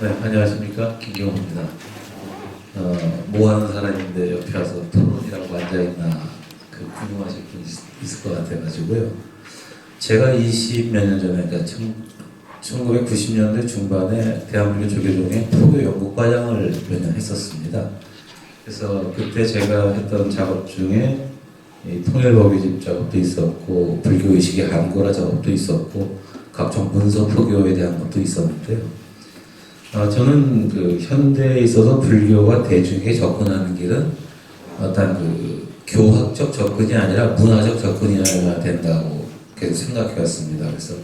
네, 안녕하십니까. 김경호입니다. 어, 뭐 하는 사람인데 옆에 와서 토론이라고 앉아 있나, 그 궁금하실 분 있, 있을 것 같아 가지고요. 제가 20 몇 년 전에, 그러니까 1990년대 중반에 대한민국 조계종의 포교 연구과장을 몇 년 했었습니다. 그래서 그때 제가 했던 작업 중에 이 통일법의집 작업도 있었고, 불교 의식의 한거라 작업도 있었고, 각종 문서 포교에 대한 것도 있었는데요. 어, 저는 그 현대에 있어서 불교가 대중에게 접근하는 길은 어떤 그 교학적 접근이 아니라 문화적 접근이어야 된다고 생각해 왔습니다. 그래서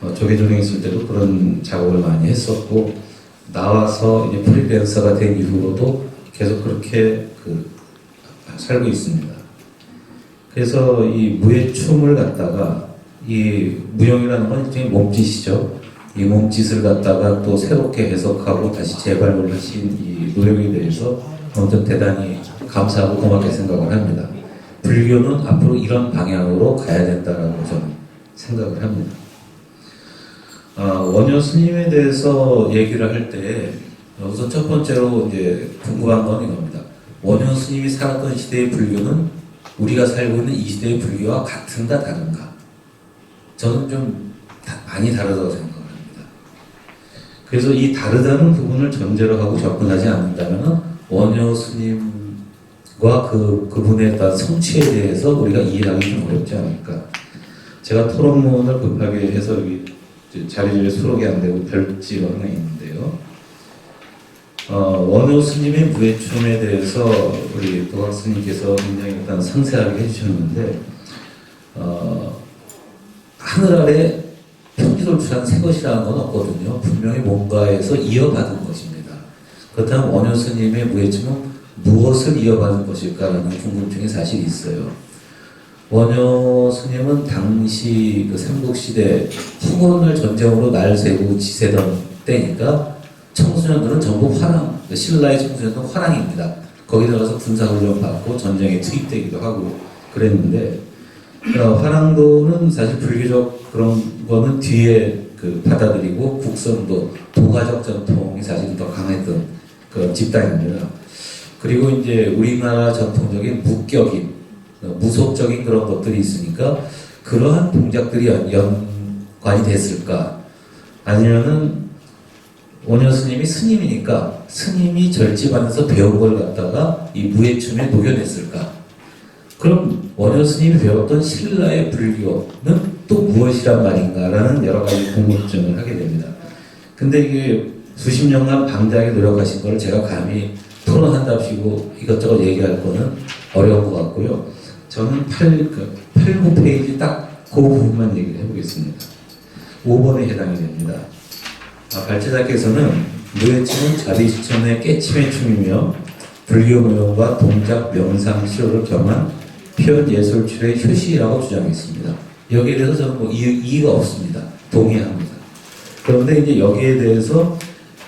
어, 조계종에 있을 때도 그런 작업을 많이 했었고 나와서 이제 프리랜서가 된 이후로도 계속 그렇게 그 살고 있습니다. 그래서 이 무의 춤을 갖다가 이 무용이라는 건 일종의 몸짓이죠. 이 몸짓을 갖다가 또 새롭게 해석하고 다시 재발굴 하신 이 노력에 대해서 아무튼 대단히 감사하고 고맙게 생각을 합니다. 불교는 앞으로 이런 방향으로 가야 된다라고 저는 생각을 합니다. 아, 원효 스님에 대해서 얘기를 할 때 우선 첫 번째로 이제 궁금한 건 이겁니다. 원효 스님이 살았던 시대의 불교는 우리가 살고 있는 이 시대의 불교와 같은가 다른가? 저는 좀 다- 많이 다르다고 생각합니다. 그래서 이 다르다는 부분을 전제로 하고 접근하지 않는다면 원효 스님과 그 그분의 어떤 성취에 대해서 우리가 이해하기 좀 어렵지 않을까. 제가 토론문을 급하게 해서 여기 자리에 수록이 안 되고 별지가 하나 있는데요. 어, 원효 스님의 무예춤에 대해서 우리 도학 스님께서 굉장히 일단 상세하게 해주셨는데 어, 하늘 아래 편지돌출한 새 것이라는 건 없거든요. 분명히 뭔가에서 이어받은 것입니다. 그렇다면 원효 스님의 무예춤은 무엇을 이어받은 것일까라는 궁금증이 사실 있어요. 원효 스님은 당시 그 삼국시대 후원을 전쟁으로 날 세고 지세던 때니까 청소년들은 전부 화랑, 그 신라의 청소년들은 화랑입니다. 거기 들어가서 군사훈련 받고 전쟁에 투입되기도 하고 그랬는데 어, 화랑도는 사실 불교적 그런 거는 뒤에 그 받아들이고 국선도 도가적 전통이 사실 더 강했던 그 집단입니다. 그리고 이제 우리나라 전통적인 무격인 어, 무속적인 그런 것들이 있으니까 그러한 동작들이 연, 연관이 됐을까? 아니면은 원효 스님이 스님이니까 스님이 절집안에서 배운 걸 갖다가 이 무예춤에 녹여냈을까? 그럼 원효 스님이 배웠던 신라의 불교는 또 무엇이란 말인가라는 여러 가지 궁금증을 하게 됩니다. 근데 이게 수십 년간 방대하게 노력하신 걸 제가 감히 토론한답시고 이것저것 얘기할 거는 어려운 것 같고요. 저는 8, 그 8, 9페이지 딱 그 부분만 얘기를 해보겠습니다. 5번에 해당이 됩니다. 아, 발제자께서는 무예춤은 자비시천의 깨침의 춤이며 불교 무용과 동작, 명상, 시호를 겸한 표현 예술출의 효시라고 주장했습니다. 여기에 대해서 저는 뭐 이의, 이의가 없습니다. 동의합니다. 그런데 이제 여기에 대해서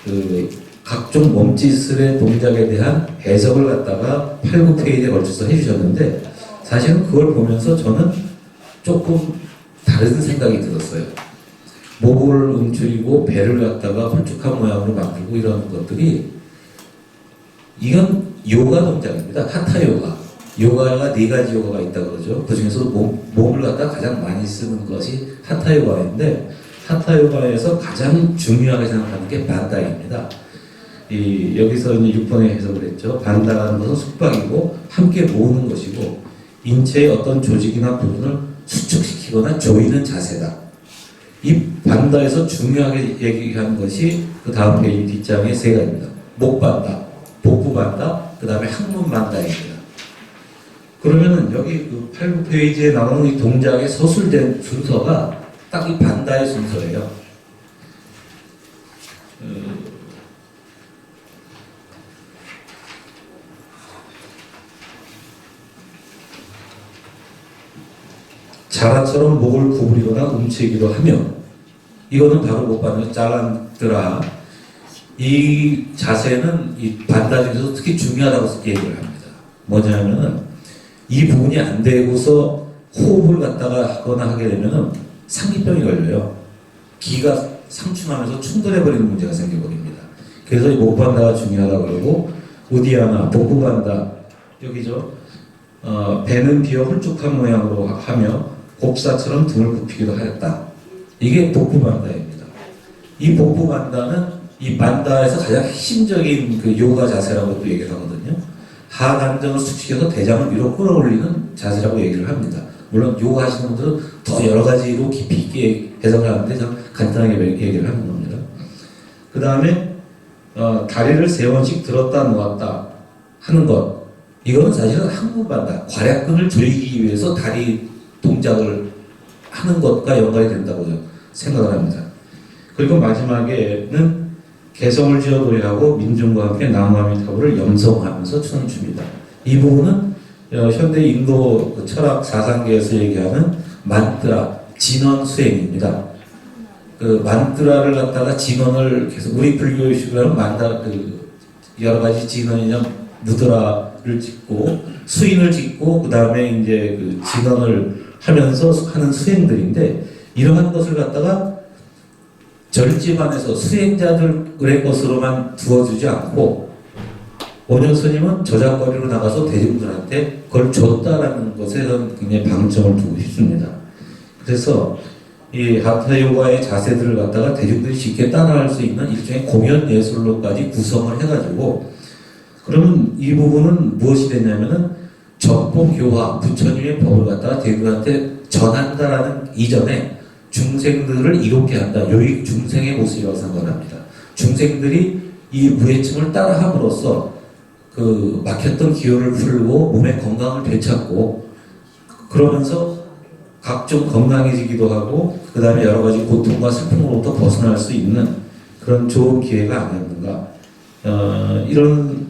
그 각종 몸짓술의 동작에 대한 해석을 갖다가 8, 9페이지에 걸쳐서 해주셨는데 사실은 그걸 보면서 저는 조금 다른 생각이 들었어요. 목을 움츠리고 배를 갖다가 홀쭉한 모양으로 만들고 이런 것들이 이건 요가 동작입니다. 하타 요가. 요가가 네 가지 요가가 있다 그러죠. 그 중에서도 몸, 몸을 갖다 가장 많이 쓰는 것이 하타 요가인데 하타 요가에서 가장 중요하게 생각하는 게 반다입니다. 이 여기서 이제 6번에 해석을 했죠. 반다라는 것은 숙박이고 함께 모으는 것이고 인체의 어떤 조직이나 부분을 수축시키거나 조이는 자세다. 이 반다에서 중요하게 얘기한 것이 그 다음 페이지 뒷장의 세 가지입니다. 목 반다, 복부 반다, 그 다음에 항문 반다입니다. 그러면은 여기 그 8, 9페이지에 나오는 이 동작의 서술된 순서가 딱 이 반다의 순서예요. 어, 자라처럼 목을 구부리거나 움츠기도 하며 이거는 바로 못 받는 잘란드라 이 자세는 이 반다 중에서 특히 중요하다고 얘기를 합니다. 뭐냐면은 이 부분이 안 되고서 호흡을 갖다가 하거나 하게 되면은 상기병이 걸려요. 기가 상충하면서 충돌해버리는 문제가 생겨버립니다. 그래서 이 목반다가 중요하다 그러고 우디아나 복부반다 여기죠. 어, 배는 비어 홀쭉한 모양으로 하며 곱사처럼 등을 굽히기도 하였다. 이게 복부반다입니다. 이 복부반다는 이 반다에서 가장 핵심적인 그 요가 자세라고 또 얘기를 하거든요. 하단전을 숙시켜서 대장을 위로 끌어올리는 자세라고 얘기를 합니다. 물론 요가 하시는 분들은 더 여러 가지로 깊이 있게 해석을 하는데 좀 간단하게 얘기를 하는 겁니다. 그 다음에 어, 다리를 세 번씩 들었다 놓았다 하는 것 이거는 사실은 항문반다 괄약근을 조이기 위해서 다리 동작을 하는 것과 연관이 된다고 생각을 합니다. 그리고 마지막에는 개성을 지어 노래하고 민중과 함께 나무아미타불을 염성하면서 춤을 춥니다. 이 부분은 어, 현대 인도 그 철학 사상계에서 얘기하는 만트라 진원 수행입니다. 그 만트라를 갖다가 진원을 계속 우리 불교식으로는 만다 그 여러 가지 진원이냐 무드라를 짓고 수인을 짓고 그 다음에 이제 그 진원을 하면서 하는 수행들인데 이러한 것을 갖다가 절집 안에서 수행자들 의 것으로만 두어주지 않고 원효 스님은 저작거리로 나가서 대중들한테 그걸 줬다라는 것에 굉장히 방점을 두고 싶습니다. 그래서 이 하타 요가의 자세들을 갖다가 대중들이 쉽게 따라할 수 있는 일종의 공연 예술로까지 구성을 해가지고 그러면 이 부분은 무엇이 되냐면은 정법 교화 부처님의 법을 갖다가 대중한테 전한다라는 이전에 중생들을 이롭게 한다. 요익 중생의 모습이라고 생각합니다. 중생들이 이 무해침을 따라함으로써 그 막혔던 기호를 풀고 몸의 건강을 되찾고 그러면서 각종 건강해지기도 하고 그 다음에 여러 가지 고통과 슬픔으로부터 벗어날 수 있는 그런 좋은 기회가 아니었는가 어, 이런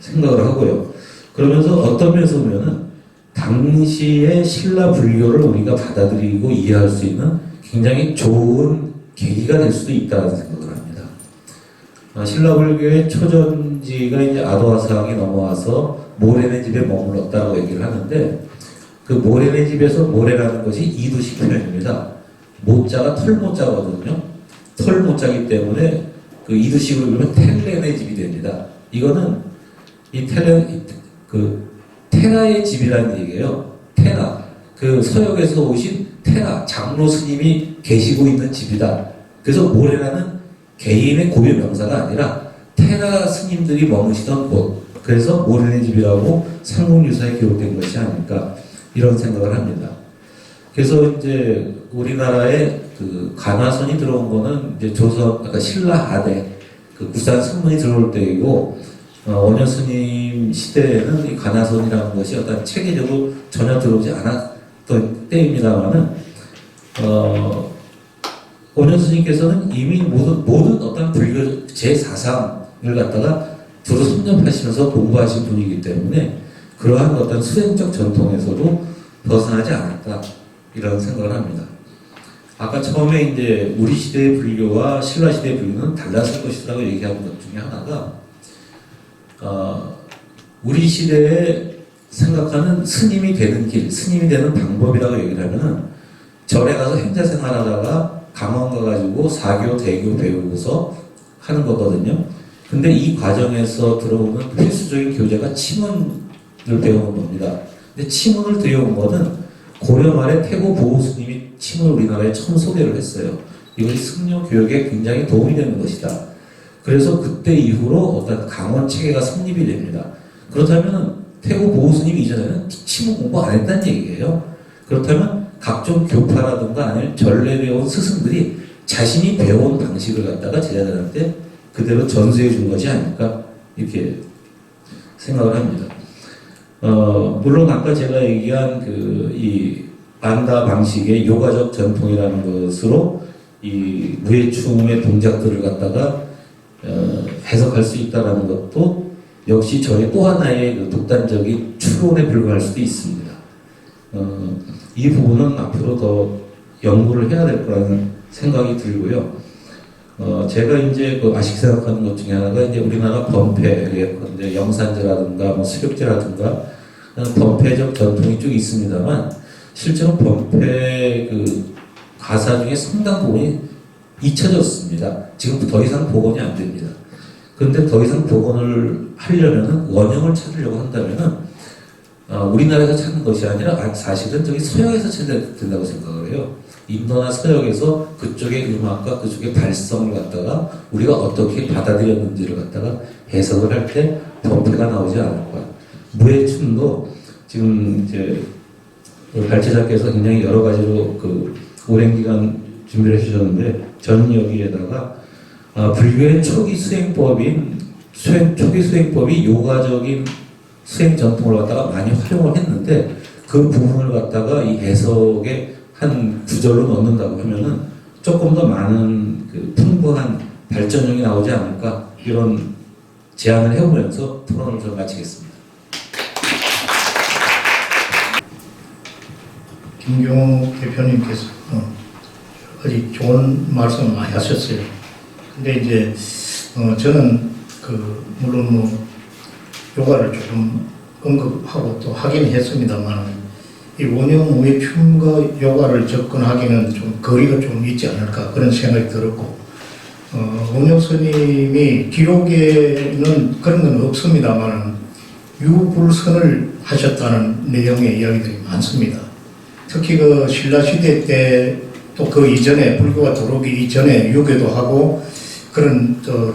생각을 하고요. 그러면서 어떤 면에서 보면은 당시의 신라 불교를 우리가 받아들이고 이해할 수 있는 굉장히 좋은 계기가 될 수도 있다는 생각을 합니다. 어, 신라 불교의 초전지가 이제 아도아상에 넘어와서 모래네 집에 머물렀다고 얘기를 하는데 그 모래네 집에서 모래라는 것이 이두식 표현입니다. 모자가 털모자거든요. 털모자기 때문에 그 이두식으로 그러면 텔레네 집이 됩니다. 이거는 이 텔레 그 테라의 집이라는 얘기예요. 테라 그 서역에서 오신 테라 장로 스님이 계시고 있는 집이다. 그래서 모래라는 개인의 고유 명사가 아니라 테라 스님들이 머무시던 곳. 그래서 모래네 집이라고 삼국유사에 기록된 것이 아닐까 이런 생각을 합니다. 그래서 이제 우리나라에 그 가나선이 들어온 거는 이제 조선 아까 신라 아대 그 구산 선문이 들어올 때이고 어, 원효 스님 시대에는 이 가나선이라는 것이 어떤 체계적으로 전혀 들어오지 않았던 때입니다만은 어, 원효 스님께서는 이미 모든 모든 어떤 불교 제 사상을 갖다가 두루 섭렵하시면서 공부하신 분이기 때문에 그러한 어떤 수행적 전통에서도 벗어나지 않았다 이런 생각을 합니다. 아까 처음에 이제 우리 시대의 불교와 신라 시대의 불교는 달랐을 것이라고 얘기한 것 중에 하나가 어, 우리 시대에 생각하는 스님이 되는 길, 스님이 되는 방법이라고 얘기를 하면은 절에 가서 행자 생활하다가 강원 가가지고 사교, 대교 배우고서 하는 거거든요. 근데 이 과정에서 들어오는 필수적인 교재가 치문을 배우는 겁니다. 근데 치문을 들여온 거는 고려 말에 태고 보호 스님이 치문을 우리나라에 처음 소개를 했어요. 이것이 승려 교육에 굉장히 도움이 되는 것이다. 그래서 그때 이후로 어떤 강원 체계가 성립이 됩니다. 그렇다면 태고 보호 스님 이전에는 치문 공부 안 했다는 얘기예요. 그렇다면 각종 교파라든가 아니면 전례 배운 스승들이 자신이 배운 방식을 갖다가 제자들한테 그대로 전수해 준 것이 아닐까 이렇게 생각을 합니다. 어, 물론 아까 제가 얘기한 그이 안다 방식의 요가적 전통이라는 것으로 이 무예춤의 동작들을 갖다가 어, 해석할 수 있다라는 것도 역시 저의 또 하나의 그 독단적인 추론에 불과할 수도 있습니다. 어, 이 부분은 앞으로 더 연구를 해야 될 거라는 생각이 들고요. 어, 제가 이제 그 아쉽게 생각하는 것 중에 하나가 이제 우리나라 범패, 영산제라든가 뭐 수렵제라든가 범패적 전통이 쭉 있습니다만 실제로 범패 그 가사 중에 상당 부분이 잊혀졌습니다. 지금 더 이상 복원이 안 됩니다. 근데 더 이상 복원을 하려면은 원형을 찾으려고 한다면은 어, 우리나라에서 찾는 것이 아니라 아, 사실은 저기 서역에서 찾아야 된다고 생각을 해요. 인도나 서역에서 그쪽의 음악과 그쪽의 발성을 갖다가 우리가 어떻게 받아들였는지를 갖다가 해석을 할 때 범패가 나오지 않을까. 무예춤도 지금 이제 우리 발제자께서 굉장히 여러 가지로 그 오랜 기간 준비를 해주셨는데 저는 여기에다가 아, 불교의 초기 수행법인 수행, 초기 수행법이 요가적인 수행 전통을 갖다가 많이 활용을 했는데 그 부분을 갖다가 이 해석의 한 구절로 넣는다고 하면은 조금 더 많은 그 풍부한 발전형이 나오지 않을까 이런 제안을 해보면서 토론을 좀 마치겠습니다. 김경호 대표님께서 어, 아주 좋은 말씀을 많이 하셨어요. 근데 이제 어, 저는 그 물론 뭐 요가를 조금 언급하고 또 하긴 했습니다만 이 원형 우의 춤과 요가를 접근하기는 좀 거리가 좀 있지 않을까 그런 생각이 들었고 어, 원영 스님이 기록에는 그런 건 없습니다만 유불선을 하셨다는 내용의 이야기들이 많습니다. 특히 그 신라 시대 때 또 그 이전에 불교가 들어오기 이전에 유교도 하고 그런 저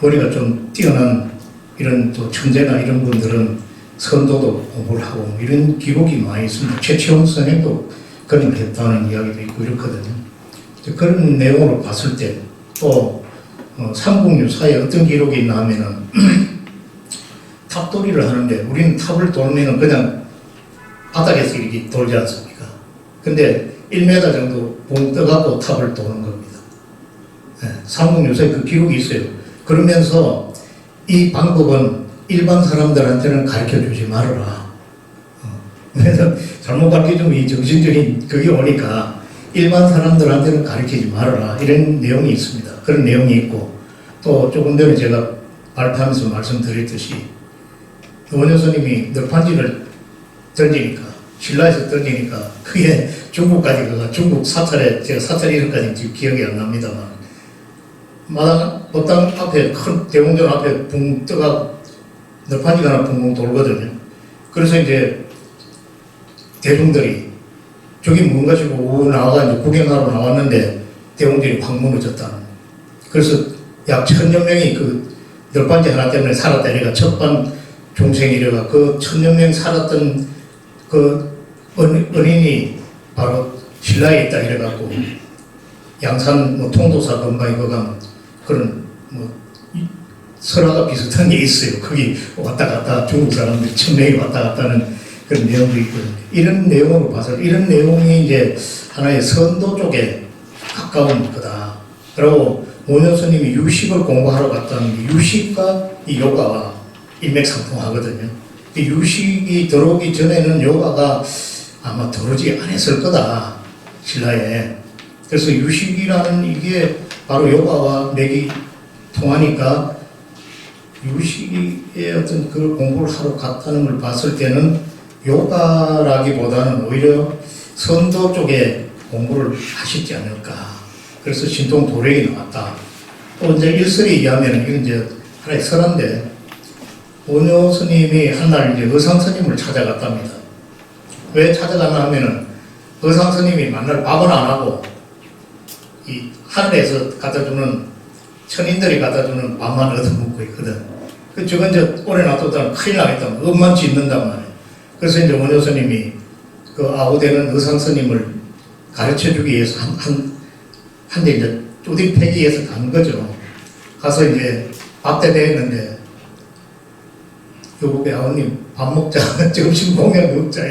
머리가 좀 뛰어난 이런 또 천재나 이런 분들은 선도도 공부를 하고 뭐 이런 기록이 많이 있습니다. 최치원 선생도 그런 걸 했다는 이야기도 있고 이렇거든요. 그런 내용으로 봤을 때또 어, 삼국유사에 어떤 기록이 있나 하면은 탑돌이를 하는데 우리는 탑을 돌면은 그냥 바닥에서 이렇게 돌지 않습니까? 근데 1m 정도 봉 떠갖고 탑을 도는 겁니다. 네, 삼국유사에 그 기록이 있어요. 그러면서 이 방법은 일반 사람들한테는 가르쳐 주지 말아라. 어, 왜냐면 잘못 가르쳐 주면 이 정신적인 그게 오니까 일반 사람들한테는 가르치지 말아라. 이런 내용이 있습니다. 그런 내용이 있고 또 조금 전에 제가 발표하면서 말씀드렸듯이 원효 스님이 널판지를 던지니까 신라에서 던지니까 그게 중국까지 가가 중국 사찰에 제가 사찰 이름까지 기억이 안 납니다만 마당 법당 앞에 큰 대공전 앞에 붕 떠가 널판지가 하나 붕붕 돌거든요. 그래서 이제 대중들이 저기 뭔가 싶고 오 나와가지고 구경하러 나왔는데 대공전이 확 무너졌다는. 그래서 약 천여 명이 그 열반지 하나 때문에 살았다. 이래가 첫반 중생이래가 그 천여 명 살았던 그 은, 은인이 바로 신라에 있다 이래갖고 양산 뭐 통도사 건방에 거가 그런 뭐 이- 설화가 비슷한 게 있어요. 거기 왔다 갔다 중국 사람들이 천 명이 왔다 갔다 하는 그런 내용도 있거든요. 이런 내용으로 봐서 이런 내용이 이제 하나의 선도 쪽에 가까운 거다. 그리고 모녀 스님이 유식을 공부하러 갔다는 게 유식과 이 요가가 일맥상통하거든요. 이 유식이 들어오기 전에는 요가가 아마 들어오지 않았을 거다. 신라에. 그래서 유식이라는 이게 바로 요가와 맥이 통하니까 유식의 어떤 그 공부를 하러 갔다는 걸 봤을 때는 요가라기보다는 오히려 선도 쪽에 공부를 하시지 않을까. 그래서 신통 도령이 나왔다. 또 이제 일설에 의하면 이건 이제 하나의 설한데 원효 스님이 한 날 이제 의상 스님을 찾아갔답니다. 왜 찾아갔나 하면은 의상 스님이 만날 밥은 안 하고 이 하늘에서 갖다 주는 천인들이 갖다 주는 밥만 얻어먹고 있거든. 그 저건 이제 오래 놔두다 큰일 나겠다. 음만 짓는단 말이에요. 그래서 이제 원효 스님이 그 아우되는 의상 스님을 가르쳐 주기 위해서 한, 한, 한대 이제 쪼디 패기 위해서 간 거죠. 가서 이제 됐는데 요복에 아우님 밥 먹자 점심 공약 먹자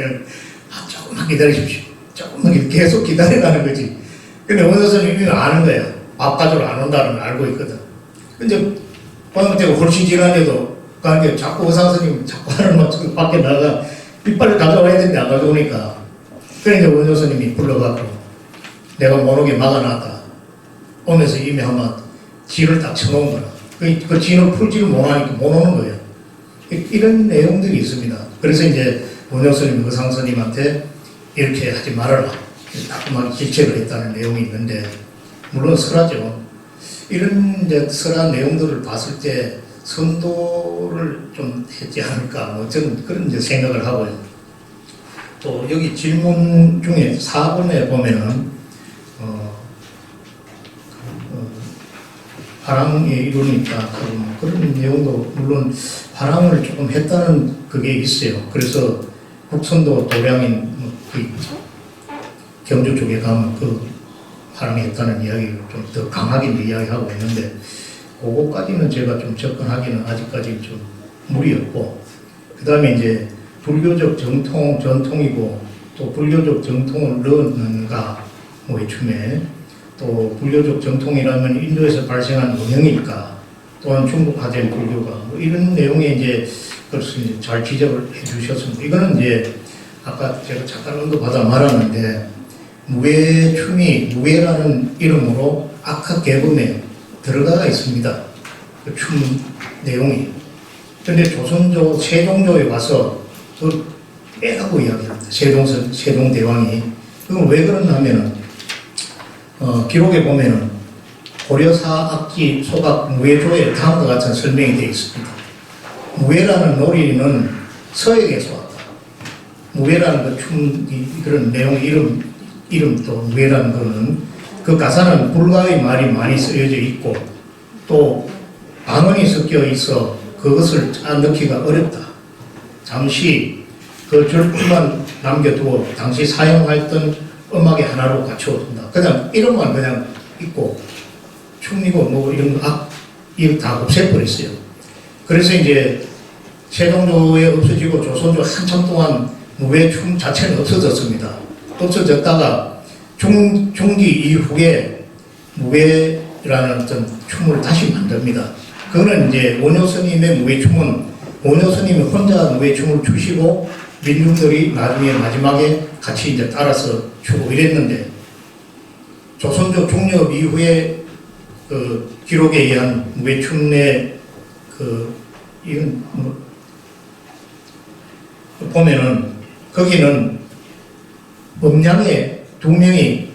아 조금만 기다리십시오. 조금만 기- 계속 기다리라는 거지. 근데 원효 스님이 아는 거야. 밥 가지러 안 온다는 걸 알고 있거든. 근데 때가 훨씬 지난해도 그러니까 자꾸 의사 선생님 자꾸 하는 말 지금 밖에 나가 이빨을 가져와야 되는데 안 가져오니까 그러니까 원효 스님이 불러갖고 내가 못 오게 막아놨다. 오면서 이미 아마 진을 딱 쳐놓은 거야. 그, 그 진을 풀지를 못하니까 못 오는 거예요. 이- 이런 내용들이 있습니다. 그래서 이제 원효 스님, 의상 스님한테 이렇게 하지 말아라. 따끔하게 질책을 했다는 내용이 있는데, 물론 설하죠. 이런 이제 설한 내용들을 봤을 때 선도를 좀 했지 않을까 뭐 저는 그런 이제 생각을 하고요. 또 여기 질문 중에 4번에 보면은 어, 어, 화랑에 이루니까 그런, 그런 내용도 물론 화랑을 조금 했다는 그게 있어요. 그래서 국선도 도량인 뭐 그 경주 쪽에 가면 그 화랑했다는 이야기를 좀 더 강하게 이야기하고 있는데 그거까지는 제가 좀 접근하기는 아직까지 좀 무리였고 그 다음에 이제 불교적 정통 전통이고 또 불교적 정통을 넣는가 뭐 이 춤에 또 불교적 정통이라면 인도에서 발생한 원형일까 또한 중국화된 불교가 뭐 이런 내용에 이제 이제 잘 지적을 해주셨습니다. 이거는 이제 아까 제가 잠깐 언급하다 말았는데 무예춤이 무예라는 이름으로 악학 계범에 들어가 있습니다. 그 춤 내용이. 근데 조선조 세종조에 와서 그 빼라고 이야기합니다. 세종선 세종 대왕이. 그건 왜 그러냐면은 어, 기록에 보면은 고려사 악기 소각 무예조에 다음과 같은 설명이 되어 있습니다. 무예라는 놀이는 서역에서 왔다. 무예라는 그 춤 그런 내용 이름 이름도 무예라는 거는 그 가사는 불가의 말이 많이 쓰여져 있고 또 방언이 섞여 있어 그것을 짜 넣기가 어렵다. 잠시 그 절부만 남겨두어 당시 사용했던 음악의 하나로 갖추어둔다. 그냥 이름만 그냥 있고 춤이고 뭐 이런 거 악, 이거 다 없애버렸어요. 그래서 이제 세종조에 없어지고 조선조 한참 동안 무예춤 자체는 없어졌습니다. 없어졌다가 중, 중기 이후에 무예라는 어떤 춤을 다시 만듭니다. 그거는 이제 원효 스님의 무예춤은 원효 스님이 혼자 무예춤을 추시고 민중들이 나중에 마지막에 같이 이제 따라서 추고 이랬는데 조선조 중엽 이후에 그 기록에 의한 무예춤의 그 이건 뭐 보면은 거기는 음량에 두 명이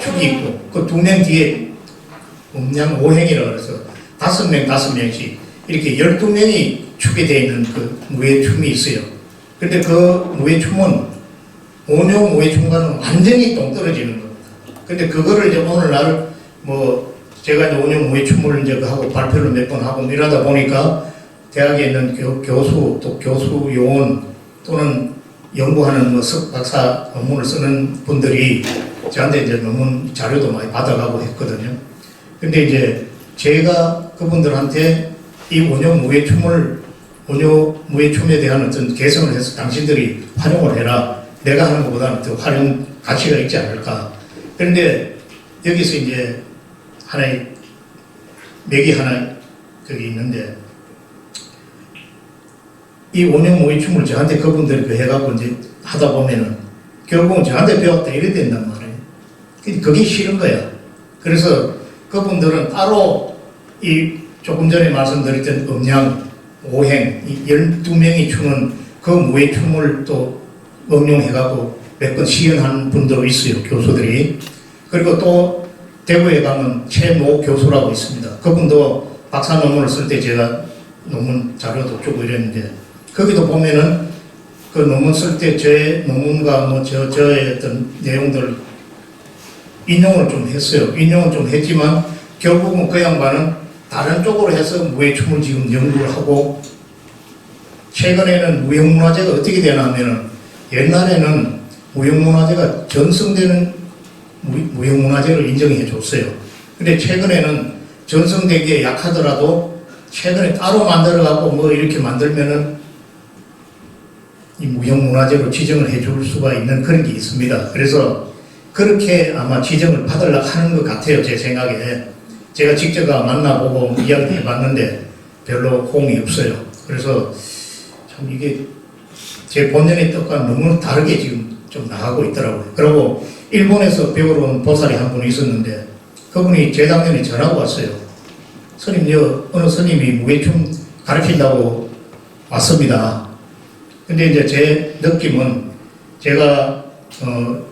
축이 있고 그 두 명 뒤에 음량 오행이라 그래서 다섯 명 다섯 명씩 이렇게 열두 명이 축이 되어 있는 그 무예 춤이 있어요. 근데 그 무예 춤은 오뇨 무예 춤과는 완전히 동떨어지는 겁니다. 근데 그거를 이제 오늘날 뭐 제가 이제 오뇨 무예 춤을 이제 그 하고 발표를 몇 번 하고 이러다 보니까 대학에 있는 교, 교수 또 교수 요원 또는 연구하는 뭐 석박사 논문을 쓰는 분들이 저한테 이제 논문 자료도 많이 받아가고 했거든요. 근데 이제 제가 그분들한테 이 원효 무예춤을 원효 무예춤에 대한 어떤 개성을 해서 당신들이 활용을 해라. 내가 하는 것보다는 더 활용 가치가 있지 않을까. 그런데 여기서 이제 하나의 맥이 하나 저기 있는데 이 원형 모의춤을 저한테 그분들이 그 해갖고 이제 하다 보면은 결국은 저한테 배웠다 이래 된단 말이에요. 근데 그게 싫은 거야. 그래서 그분들은 따로 이 조금 전에 말씀드렸던 음양, 오행, 이 12명이 추는 그 무예춤을 또 응용해갖고 몇번 시연한 분도 있어요. 교수들이. 그리고 또 대구에 가면 최모 교수라고 있습니다. 그분도 박사 논문을 쓸 때 제가 논문 자료도 주고 이랬는데 거기도 보면은 그 논문 쓸 때 제 논문과 뭐 저 저의 어떤 내용들 인용을 좀 했어요. 인용을 좀 했지만 결국은 그 양반은 다른 쪽으로 해서 무예춤을 지금 연구를 하고 최근에는 무형문화재가 어떻게 되냐면은 옛날에는 무형문화재가 전승되는 무- 무형문화재를 인정해 줬어요. 근데 최근에는 전승되기에 약하더라도 최근에 따로 만들어 갖고 뭐 이렇게 만들면은 이 무형문화재로 지정을 해줄 수가 있는 그런 게 있습니다. 그래서 그렇게 아마 지정을 받으려고 하는 것 같아요. 제 생각에. 제가 직접 만나보고 이야기 해봤는데 별로 호응이 없어요. 그래서 참 이게 제 본연의 뜻과 너무 다르게 지금 좀 나가고 있더라고요. 그리고 일본에서 배우러 온 보살이 한분 있었는데 그분이 재작년에 전화가 왔어요. 스님, 여 어느 스님이 무예춤 가르친다고 왔습니다. 근데 이제 제 느낌은 제가 어,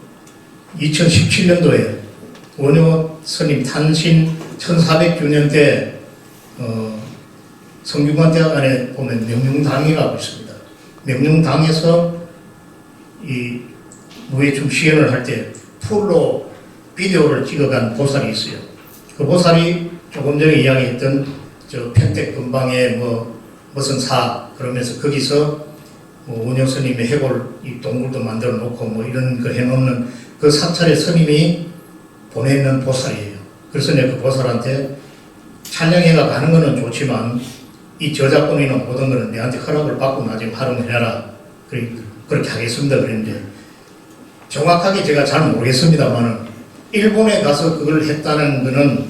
2017년도에 원효 스님 탄신 1400주년 때 어, 성균관대학 안에 보면 명륜당이라고 있습니다. 명륜당에서 이 무예춤 시연을 할 때 풀로 비디오를 찍어간 보살이 있어요. 그 보살이 조금 전에 이야기했던 저 평택 근방에 뭐 무슨 사 그러면서 거기서 뭐 운영 스님의 해골 이 동굴도 만들어 놓고 뭐 이런 거 해놓는 그 사찰의 스님이 보내는 보살이에요. 그래서 내가 그 보살한테 촬영회가 가는 거는 좋지만 이 저작권이나 모든 거는 내한테 허락을 받고 나중에 활용해라. 그리- 그렇게 하겠습니다. 그랬는데 정확하게 제가 잘 모르겠습니다만은 일본에 가서 그걸 했다는 거는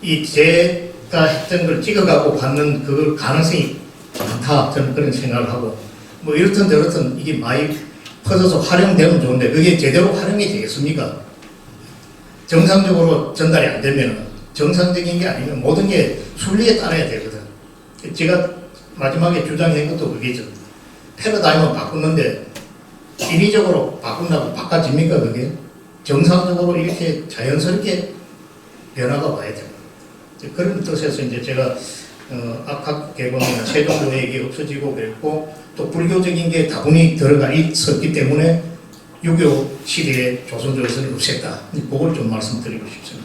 이 제가 했던 걸 찍어가고 받는 그 가능성이 많다. 저는 그런 생각을 하고 뭐 이렇든 저렇든 이게 많이 퍼져서 활용되면 좋은데 그게 제대로 활용이 되겠습니까? 정상적으로 전달이 안 되면 정상적인 게 아니면 모든 게 순리에 따라야 되거든. 제가 마지막에 주장한 것도 그게죠. 패러다임을 바꾸는데 인위적으로 바꾼다고 바꿔집니까 그게? 정상적으로 이렇게 자연스럽게 변화가 와야. 이제 그런 뜻에서 이제 제가 어, 악학 개방이나 세종교회이 없어지고 그랬고 또 불교적인 게 다분히 들어가 있었기 때문에 유교 시대에 조선조선을 없앴다. 그걸 좀 말씀드리고 싶습니다.